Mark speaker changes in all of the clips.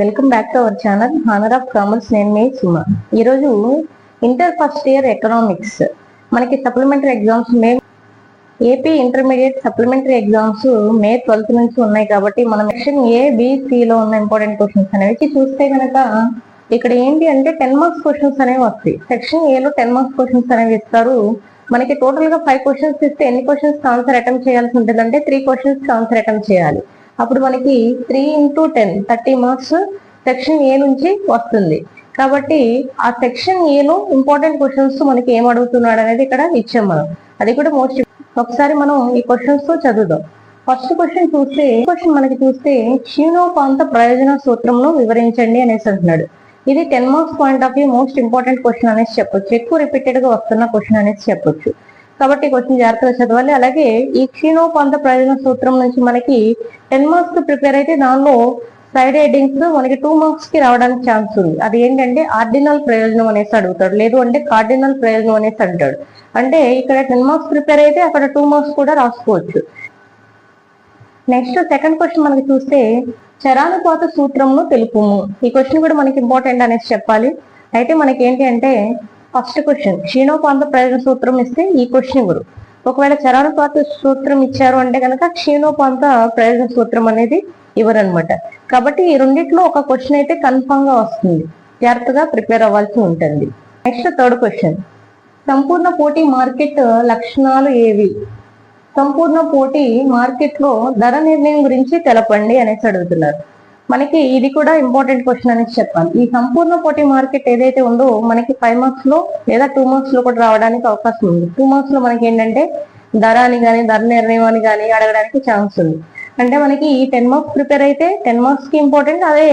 Speaker 1: Welcome back to our channel honour of commerce నేను మీ సుమ. ఈరోజు ఇంటర్ ఫస్ట్ ఇయర్ ఎకనామిక్స్. మనకి supplementary exams May AP intermediate supplementary exams May twelfth నుంచి ఉన్నాయి కాబట్టి మనం సెక్షన్ ఏ లో ఉన్న ఇంపార్టెంట్ క్వశ్చన్స్ అనేవి చూస్తే కనుక ఇక్కడ ఏంటి అంటే టెన్ మార్క్స్ క్వశ్చన్స్ అనేవి వస్తాయి. సెక్షన్ ఏలో టెన్ మార్క్స్ క్వశ్చన్స్ అనేవి ఇస్తారు. మనకి టోటల్గా ఫైవ్ క్వశ్చన్స్ ఇస్తే ఎన్ని క్వశ్చన్స్ ఆన్సర్ అటెంప్ట్ చేయాల్సి ఉంటుంది అంటే త్రీ క్వశ్చన్స్ ఆన్సర్ అటెంప్ట్ చేయాలి. అప్పుడు మనకి three into ten thirty marks section A నుంచి వస్తుంది. కాబట్టి ఆ సెక్షన్ ఏలో ఇంపార్టెంట్ క్వశ్చన్స్ మనకి ఏం అడుగుతున్నాడు అనేది ఇక్కడ ఇచ్చాం మనం. అది కూడా మోస్ట్ ఒకసారి మనం ఈ క్వశ్చన్స్తో చదువుదాం. ఫస్ట్ క్వశ్చన్ చూస్తే క్వశ్చన్ మనకి చూస్తే క్షీణోపాంత ప్రయోజన సూత్రంను వివరించండి అనేసి అంటున్నాడు. ఇది ten marks point of view most important question అనేసి చెప్పొచ్చు. ఎక్కువ రిపీటెడ్గా వస్తున్న క్వశ్చన్ అనేసి చెప్పొచ్చు. కాబట్టి క్వశ్చన్ జాగ్రత్తగా చదవాలి. అలాగే ఈ క్షీణోపాంత ప్రయోజన సూత్రం నుంచి మనకి టెన్ మార్క్స్ ప్రిపేర్ అయితే దానిలో సైడ్ హెడ్డింగ్స్ మనకి టూ మార్క్స్కి రావడానికి ఛాన్స్ ఉంది. అది ఏంటంటే ఆర్డినల్ ప్రయోజనం అనేసి అడుగుతాడు. లేదు అంటే కార్డినల్ ప్రయోజనం అనేసి అంటాడు. అంటే ఇక్కడ టెన్ మార్క్స్ ప్రిపేర్ అయితే అక్కడ టూ మార్క్స్ కూడా రాసుకోవచ్చు. నెక్స్ట్ సెకండ్ క్వశ్చన్ మనకి చూస్తే చరానుపాత సూత్రంను తెలుపుము. ఈ క్వశ్చన్ కూడా మనకి ఇంపార్టెంట్ అనేసి చెప్పాలి. అయితే మనకి ఏంటి అంటే ఫస్ట్ క్వశ్చన్. క్షీణోపాంత ప్రయోజన సూత్రం ఇస్తే ఈ క్వశ్చన్ ఇవ్వరు ఒకవేళ చరానుపాత సూత్రం ఇచ్చారు అంటే కనుక క్షీణోపాంత ప్రయోజన సూత్రం అనేది ఇవ్వరనమాట కాబట్టి ఈ రెండిట్లో ఒక క్వశ్చన్ అయితే కన్ఫామ్గా వస్తుంది. జాగ్రత్తగా ప్రిపేర్ అవ్వాల్సి ఉంటుంది. Next third question. సంపూర్ణ పోటీ మార్కెట్ లక్షణాలు ఏవి? సంపూర్ణ పోటీ మార్కెట్లో ధర నిర్ణయం గురించి తెలపండి అనేసి అడుగుతున్నారు. మనకి ఇది కూడా ఇంపార్టెంట్ క్వశ్చన్ అనేసి చెప్పాలి. ఈ సంపూర్ణ పోటీ మార్కెట్ ఏదైతే ఉందో మనకి ఫైవ్ మార్క్స్లో లేదా టూ మార్క్స్లో కూడా రావడానికి అవకాశం ఉంది. టూ మార్క్స్లో మనకి ఏంటంటే ధర అని కానీ ధర నిర్ణయం అని కానీ అడగడానికి ఛాన్స్ ఉంది. అంటే మనకి ఈ టెన్ మార్క్స్ ప్రిపేర్ అయితే టెన్ మార్క్స్కి ఇంపార్టెంట్ అదే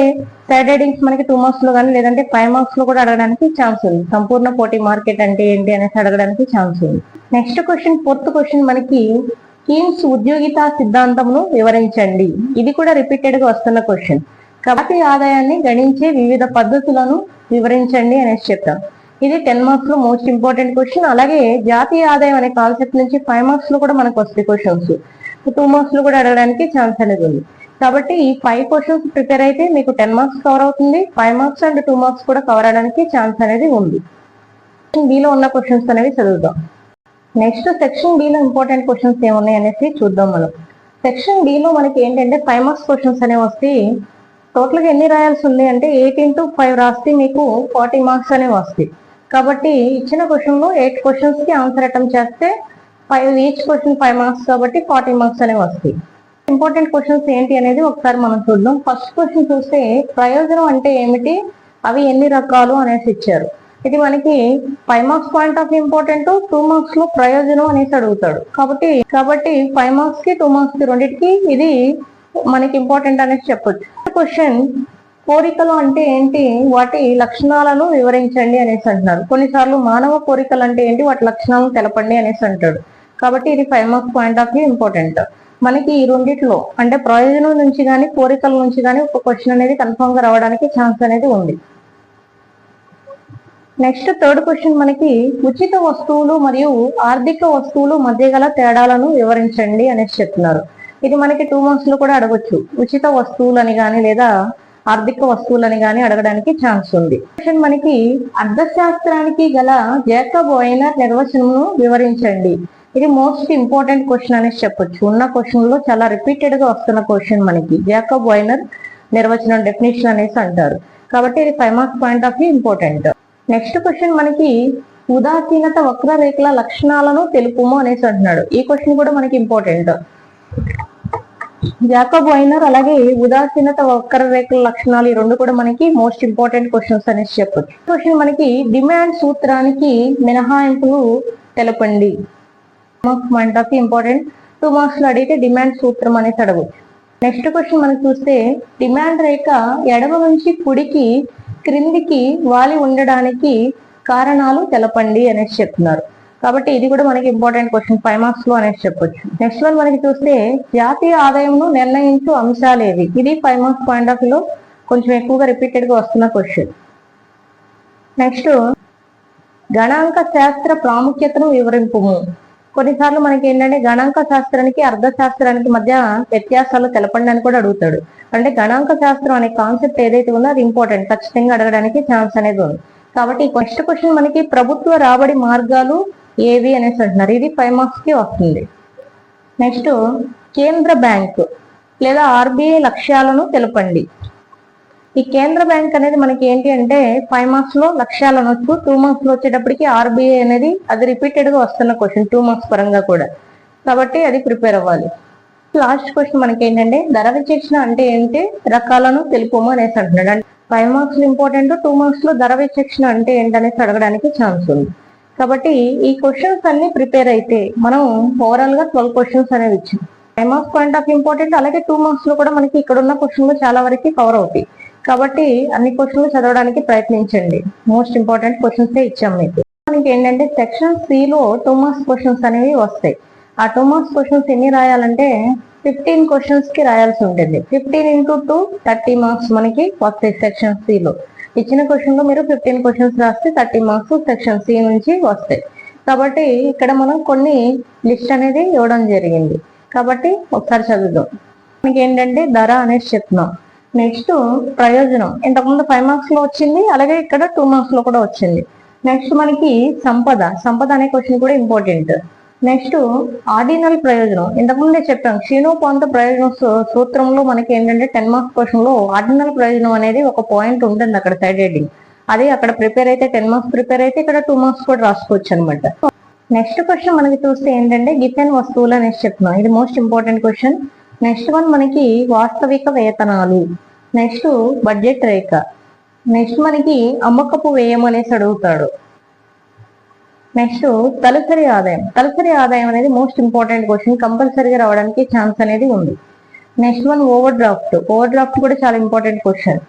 Speaker 1: సైడ్ రైడింగ్స్ మనకి టూ మార్క్స్లో కానీ లేదంటే ఫైవ్ మార్క్స్లో కూడా అడగడానికి ఛాన్స్ ఉంది. సంపూర్ణ పోటీ మార్కెట్ అంటే ఏంటి అనేసి అడగడానికి ఛాన్స్ ఉంది. నెక్స్ట్ క్వశ్చన్ ఫోర్త్ క్వశ్చన్ మనకి కీన్స్ ఉద్యోగిత సిద్ధాంతమును వివరించండి. ఇది కూడా రిపీటెడ్గా వస్తున్న క్వశ్చన్ కాబట్టి ఆదాయాన్ని గణించే వివిధ పద్ధతులను వివరించండి అనేసి చెప్తాం. ఇది టెన్ మార్క్స్లో మోస్ట్ ఇంపార్టెంట్ క్వశ్చన్ అలాగే జాతీయ ఆదాయం అనే కాన్సెప్ట్ నుంచి ఫైవ్ మార్క్స్లో కూడా మనకు వస్తాయి క్వశ్చన్స్ టూ మార్క్స్లో కూడా అడగడానికి ఛాన్స్ అనేది ఉంది. కాబట్టి ఈ ఫైవ్ క్వశ్చన్స్ ప్రిపేర్ అయితే మీకు టెన్ మార్క్స్ కవర్ అవుతుంది. Five marks and two marks కూడా కవర్ అవడానికి ఛాన్స్ అనేది ఉంది. బిలో ఉన్న క్వశ్చన్స్ అనేవి చదువుదాం. Next section B important questions ఏమున్నాయి అనేసి చూద్దాం మనం. సెక్షన్ బిలో మనకి ఏంటంటే ఫైవ్ మార్క్స్ క్వశ్చన్స్ అనేవి వస్తాయి టోటల్గా ఎన్ని రాయాల్సి ఉంది అంటే ఎయిటీన్ టు ఫైవ్ రాస్తే మీకు ఫార్టీ మార్క్స్ అనేవి వస్తాయి. కాబట్టి ఇచ్చిన క్వశ్చన్లో ఎయిట్ క్వశ్చన్స్కి ఆన్సర్ అటెంప్ట్ చేస్తే five each question five marks కాబట్టి ఫార్టీ మార్క్స్ అనేవి వస్తాయి. ఇంపార్టెంట్ క్వశ్చన్స్ ఏంటి అనేది ఒకసారి మనం చూద్దాం. ఫస్ట్ క్వశ్చన్ చూస్తే ప్రయోజనం అంటే ఏమిటి? అవి ఎన్ని రకాలు అనేసి ఇచ్చారు. ఇది మనకి five marks point of important two మార్క్స్లో ప్రయోజనం అనేసి అడుగుతాడు. కాబట్టి కాబట్టి ఫైవ్ మార్క్స్కి టూ మార్క్స్కి రెండింటికి ఇది మనకి ఇంపార్టెంట్ అనేసి చెప్పొచ్చు. క్వశ్చన్ కోరికలు అంటే ఏంటి? వాటి లక్షణాలను వివరించండి అనేసి అంటున్నారు కొన్నిసార్లు మానవ కోరికలు అంటే ఏంటి? వాటి లక్షణాలను తెలపండి అనేసి అంటాడు. కాబట్టి ఇది five marks point of view important మనకి ఈ రెండిట్లో అంటే ప్రయోజనం నుంచి కానీ కోరికల నుంచి కానీ ఒక క్వశ్చన్ అనేది కన్ఫామ్గా రావడానికి ఛాన్స్ అనేది ఉంది. నెక్స్ట్ థర్డ్ క్వశ్చన్ మనకి ఉచిత వస్తువులు మరియు ఆర్థిక వస్తువులు మధ్య గల తేడాలను వివరించండి అనేసి చెప్తున్నారు. ఇది మనకి టూ మంత్స్లో కూడా అడగొచ్చు. ఉచిత వస్తువులు అని కానీ లేదా ఆర్థిక వస్తువులని కానీ అడగడానికి ఛాన్స్ ఉంది. క్వశ్చన్ మనకి అర్థశాస్త్రానికి గల జేకబ్ ఓయినర్ నిర్వచనంను వివరించండి. ఇది మోస్ట్ ఇంపార్టెంట్ క్వశ్చన్ అనేసి చెప్పొచ్చు. ఉన్న క్వశ్చన్లో చాలా రిపీటెడ్గా వస్తున్న క్వశ్చన్ మనకి. జాకబ్ ఓయినర్ నిర్వచనం డెఫినేషన్ అనేసి అంటారు. కాబట్టి ఇది five marks point of view important next question మనకి ఉదాసీనత వక్రరేఖల లక్షణాలను తెలుపుము అనేసి అంటున్నాడు. ఈ క్వశ్చన్ కూడా మనకి ఇంపార్టెంట్. జాకబ్ వైనర్ అలాగే ఉదాసీనత వక్రరేఖల లక్షణాలు ఈ రెండు కూడా మనకి మోస్ట్ ఇంపార్టెంట్ క్వశ్చన్స్ అనేసి చెప్పచ్చు. క్వశ్చన్ మనకి డిమాండ్ సూత్రానికి మినహాయింపులు తెలపండి. Marks point of important two మార్క్స్లో అడిగితే డిమాండ్ సూత్రం అనేసి అడగచ్చు. నెక్స్ట్ క్వశ్చన్ మనం చూస్తే డిమాండ్ రేఖ ఎడమ నుంచి కుడికి క్రిందికి వాలి ఉండడానికి కారణాలు తెలపండి అనేసి చెప్తున్నారు. కాబట్టి ఇది కూడా మనకి ఇంపార్టెంట్ క్వశ్చన్ ఫైవ్ మార్క్స్లో అనేసి చెప్పొచ్చు. నెక్స్ట్ వన్ మనకి చూస్తే జాతీయ ఆదాయంను నిర్ణయించు అంశాలు ఏవి? ఇది ఫైవ్ మార్క్స్ పాయింట్ ఆఫ్లో కొంచెం ఎక్కువగా రిపీటెడ్గా వస్తున్న క్వశ్చన్. నెక్స్ట్ గణాంక శాస్త్ర ప్రాముఖ్యతను వివరింపుము. కొన్నిసార్లు మనకి ఏంటంటే గణాంక శాస్త్రానికి అర్థశాస్త్రానికి మధ్య వ్యత్యాసాలు తెలపండి అని కూడా అడుగుతాడు. అంటే గణాంక శాస్త్రం అనే కాన్సెప్ట్ ఏదైతే ఉందో అది ఇంపార్టెంట్ ఖచ్చితంగా అడగడానికి ఛాన్స్ అనేది ఉంది. కాబట్టి ఫస్ట్ క్వశ్చన్ మనకి ప్రభుత్వ రాబడి మార్గాలు ఏవి అనేసి అంటున్నారు. ఇది ఫైవ్ మార్క్స్కి వస్తుంది. నెక్స్ట్ కేంద్ర బ్యాంక్ లేదా ఆర్బీఐ లక్ష్యాలను తెలపండి. ఈ కేంద్ర బ్యాంక్ అనేది మనకి ఏంటి అంటే ఫైవ్ మార్క్స్లో లక్ష్యాలు అనొచ్చు. టూ మార్క్స్లో వచ్చేటప్పటికి ఆర్బీఐ అనేది అది రిపీటెడ్గా వస్తున్న క్వశ్చన్ టూ మార్క్స్ పరంగా కూడా. కాబట్టి అది ప్రిపేర్ అవ్వాలి. లాస్ట్ క్వశ్చన్ మనకి ఏంటంటే ధర విచక్షణ అంటే ఏంటి రకాలను తెలుపుము అనేసి అంటున్నాడు. అంటే ఫైవ్ మార్క్స్ ఇంపార్టెంట్ టూ మార్క్స్లో ధర విచక్షణ అంటే ఏంటనేసి అడగడానికి ఛాన్స్ ఉంది. కాబట్టి ఈ క్వశ్చన్స్ అన్ని ప్రిపేర్ అయితే మనం ఓవరాల్గా ట్వెల్వ్ క్వశ్చన్స్ అనేవి ఇచ్చాం. Five marks point of important అలాగే టూ మార్క్స్లో కూడా మనకి ఇక్కడ ఉన్న క్వశ్చన్లు చాలా వరకు కవర్ అవుతాయి. కాబట్టి అన్ని క్వశ్చన్లు చదవడానికి ప్రయత్నించండి. మోస్ట్ ఇంపార్టెంట్ క్వశ్చన్స్ ఇచ్చాం మీకు. మనకి ఏంటంటే సెక్షన్ సిలో టూ మార్క్స్ క్వశ్చన్స్ అనేవి వస్తాయి. ఆ టూ మార్క్స్ క్వశ్చన్స్ ఎన్ని రాయాలంటే ఫిఫ్టీన్ క్వశ్చన్స్కి రాయాల్సి ఉంటుంది. Fifteen into two thirty marks మనకి వస్తాయి సెక్షన్ సిలో ఇచ్చిన క్వశ్చన్లో మీరు ఫిఫ్టీన్ క్వశ్చన్స్ రాస్తే థర్టీ మార్క్స్ సెక్షన్ సి నుంచి వస్తాయి. కాబట్టి ఇక్కడ మనం కొన్ని లిస్ట్ అనేది ఇవ్వడం జరిగింది. కాబట్టి ఒకసారి చదువుదాం. మనకి ఏంటంటే ధర అనేసి చెప్తున్నాం. నెక్స్ట్ ప్రయోజనం. ఇంతకుముందు ఫైవ్ మార్క్స్లో వచ్చింది అలాగే ఇక్కడ టూ మార్క్స్లో కూడా వచ్చింది. నెక్స్ట్ మనకి సంపద. సంపద అనే క్వశ్చన్ కూడా ఇంపార్టెంట్ నెక్స్ట్ ఆర్డినల్ ప్రయోజనం. ఇంతకుముందే చెప్పాం క్షీణోపాంత ప్రయోజన సూత్రంలో మనకి ఏంటంటే టెన్ మార్క్స్ క్వశ్చన్లో ఆర్డినల్ ప్రయోజనం అనేది ఒక పాయింట్ ఉంటుంది అక్కడ సైడ్ హెడ్డింగ్ అది అక్కడ ప్రిపేర్ అయితే టెన్ మార్క్స్ ప్రిపేర్ అయితే ఇక్కడ టూ మార్క్స్ కూడా రాసుకోవచ్చు అనమాట నెక్స్ట్ క్వశ్చన్ మనకి చూస్తే ఏంటంటే గిఫెన్ వస్తువులు అనేసి చెప్తున్నాం. ఇది most important question next one మనకి వాస్తవిక వేతనాలు. నెక్స్ట్ బడ్జెట్ రేఖ. నెక్స్ట్ మనకి అమ్మకపు వ్యయం అనేసి అడుగుతాడు. నెక్స్ట్ తలసరి ఆదాయం. తలసరి ఆదాయం అనేది మోస్ట్ ఇంపార్టెంట్ క్వశ్చన్ కంపల్సరీగా రావడానికి ఛాన్స్ అనేది ఉంది. Next one over draft over draft కూడా చాలా ఇంపార్టెంట్ క్వశ్చన్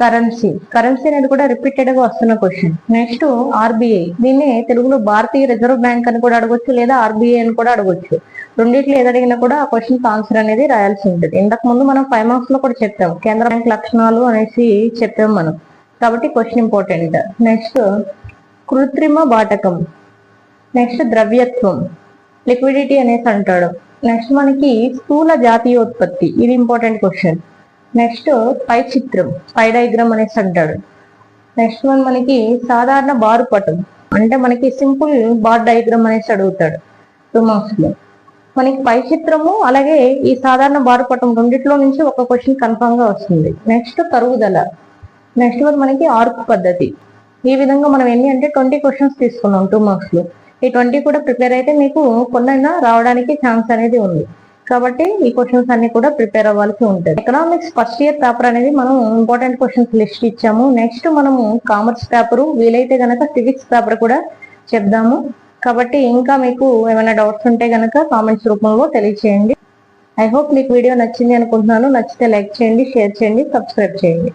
Speaker 1: కరెన్సీ కరెన్సీ అనేది కూడా రిపీటెడ్గా వస్తున్న క్వశ్చన్ నెక్స్ట్ ఆర్బీఐ దీన్ని తెలుగులో భారతీయ రిజర్వ్ బ్యాంక్ అని కూడా అడగొచ్చు లేదా ఆర్బీఐ అని కూడా అడగొచ్చు. రెండిట్లో ఏదడిగినా అడిగినా కూడా ఆ క్వశ్చన్ ఆన్సర్ అనేది రాయాల్సి ఉంటుంది. ఇంతకు ముందు మనం ఫైవ్ మార్క్స్లో కూడా చెప్పాం. కేంద్ర బ్యాంక్ లక్షణాలు అనేసి చెప్పాం మనం. కాబట్టి క్వశ్చన్ ఇంపార్టెంట్ నెక్స్ట్ కృత్రిమ బాటకం. నెక్స్ట్ ద్రవ్యత్వం. లిక్విడిటీ అనేసి అంటాడు. నెక్స్ట్ మనకి స్థూల జాతీయోత్పత్తి. ఇది ఇంపార్టెంట్ క్వశ్చన్ నెక్స్ట్ పై చిత్రం పై డయాగ్రామ్ అనేసి అంటాడు. నెక్స్ట్ వన్ మనకి సాధారణ బారు పటం అంటే మనకి సింపుల్ బార్ డయాగ్రామ్ అనేసి అడుగుతాడు టూ మార్క్స్లో. మనకి పై చిత్రము అలాగే ఈ సాధారణ బారు పటం రెండిట్లో నుంచి ఒక క్వశ్చన్ కన్ఫామ్గా వస్తుంది. నెక్స్ట్ తరుగుదల నెక్స్ట్ వన్ మనకి ఆర్క్ పద్ధతి. ఈ విధంగా మనం ఎన్ని అంటే ట్వంటీ క్వశ్చన్స్ తీసుకున్నాం టూ మార్క్స్లో. ఈ ట్వంటీ కూడా ప్రిపేర్ అయితే మీకు కొన్నైనా రావడానికి ఛాన్స్ అనేది ఉంది. కాబట్టి ఈ క్వశ్చన్స్ అన్ని కూడా ప్రిపేర్ అవ్వాల్సి ఉంటుంది. ఎకనామిక్స్ ఫస్ట్ ఇయర్ పేపర్ అనేది మనం ఇంపార్టెంట్ క్వశ్చన్స్ లిస్ట్ ఇచ్చాము. నెక్స్ట్ మనము కామర్స్ పేపర్ వీలైతే గనక సివిక్స్ పేపర్ కూడా చెప్దాము. కాబట్టి ఇంకా మీకు ఏమైనా డౌట్స్ ఉంటే గనక కామెంట్స్ రూపంలో తెలియచేయండి. ఐ హోప్ మీకు వీడియో నచ్చింది అనుకుంటున్నాను. నచ్చితే లైక్ చేయండి షేర్ చేయండి సబ్స్క్రైబ్ చేయండి.